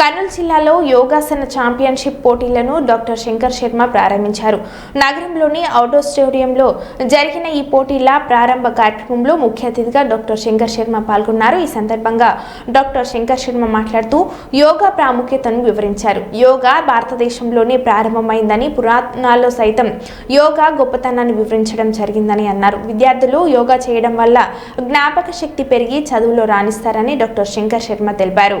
కర్నూలు జిల్లాలో యోగాసన ఛాంపియన్షిప్ పోటీలను డాక్టర్ శంకర్ శర్మ ప్రారంభించారు. నగరంలోని అవుట్డోర్ స్టేడియంలో జరిగిన ఈ పోటీల ప్రారంభ కార్యక్రమంలో ముఖ్య అతిథిగా డాక్టర్ శంకర్ శర్మ పాల్గొన్నారు. ఈ సందర్భంగా డాక్టర్ శంకర్ శర్మ మాట్లాడుతూ యోగా ప్రాముఖ్యతను వివరించారు. యోగా భారతదేశంలోనే ప్రారంభమైందని పురాణాల్లో సైతం యోగా గొప్పతనాన్ని వివరించడం జరిగిందని అన్నారు. విద్యార్థులు యోగా చేయడం వల్ల జ్ఞాపక శక్తి పెరిగి చదువులో రాణిస్తారని డాక్టర్ శంకర్ శర్మ తెలిపారు.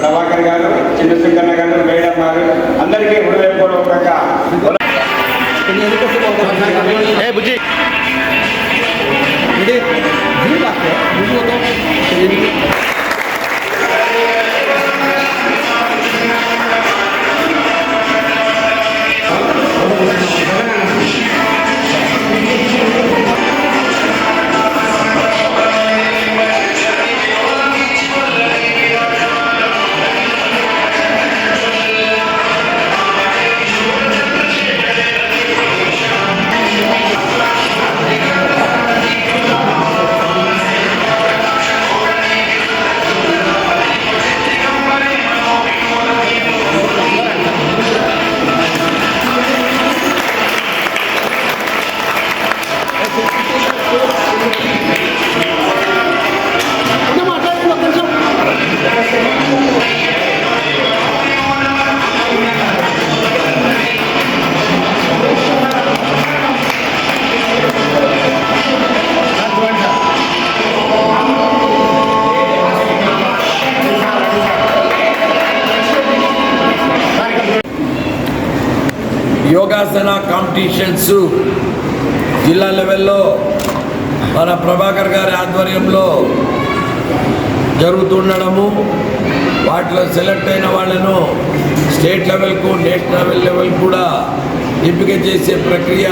ప్రభాకర్ గారు చిన్న సుంకన్న గారు మేడం గారు అందరికీ హృదయపూర్వకంగా యోగాసన కాంపిటీషన్స్ జిల్లా లెవెల్లో మన ప్రభాకర్ గారి ఆధ్వర్యంలో జరుగుతుండడము వాటిలో సెలెక్ట్ అయిన వాళ్ళను స్టేట్ లెవెల్కు నేషనల్ లెవెల్ కూడా ఎంపిక చేసే ప్రక్రియ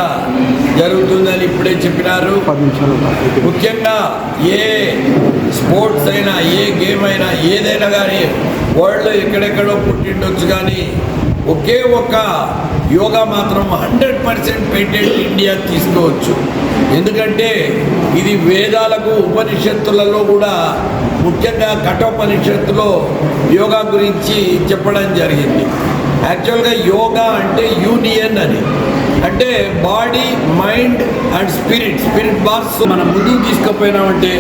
జరుగుతుందని ఇప్పుడే చెప్పినారు. ముఖ్యంగా ఏ స్పోర్ట్స్ అయినా ఏ గేమ్ అయినా ఏదైనా కానీ వరల్డ్లో ఎక్కడెక్కడో పుట్టిండొచ్చు కానీ ఒకే ఒక్క యోగా మాత్రం హండ్రెడ్ పర్సెంట్ పేటెంట్ ఇండియా తీసుకోవచ్చు. ఎందుకంటే ఇది వేదాలకు ఉపనిషత్తులలో కూడా ముఖ్యంగా కఠోపనిషత్తులో యోగా గురించి చెప్పడం జరిగింది. యాక్చువల్గా యోగా అంటే యూనియన్ అని. అంటే body mind and spirit. Spirit box మనం ముందుకు తీసుకుపోయినామంటే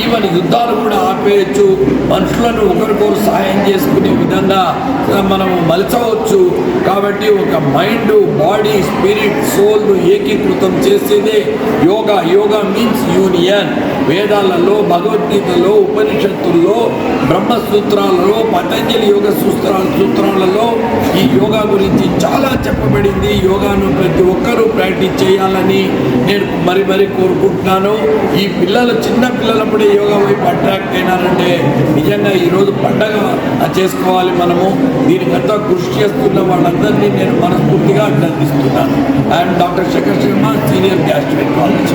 ఈవెన్ యుద్ధాలు కూడా ఆపేయచ్చు. మనుషులను ఒకరికొకరు సహాయం చేసుకునే విధంగా మనం మలచవచ్చు. కాబట్టి ఒక మైండ్ బాడీ స్పిరిట్ సోల్ను ఏకీకృతం చేసేదే యోగా. Yoga means union. వేదాలలో భగవద్గీతలో ఉపనిషత్తుల్లో బ్రహ్మసూత్రాలలో పతంజలి యోగ సూత్రాల సూత్రాలలో ఈ యోగా గురించి చాలా చెప్పబడింది. యోగాను ప్రతి ఒక్కరూ ప్రాక్టీస్ చేయాలని నేను మరి మరి కోరుకుంటున్నాను. ఈ పిల్లలు చిన్న పిల్లలప్పుడే యోగా వైపు అట్రాక్ట్ అయినారంటే నిజంగా ఈరోజు పండగ చేసుకోవాలి మనము. దీనికంతా కృషి చేస్తున్న వాళ్ళందరినీ నేను మనస్ఫూర్తిగా అభినందిస్తున్నాను. And doctor Shekhar Sharma senior gastric college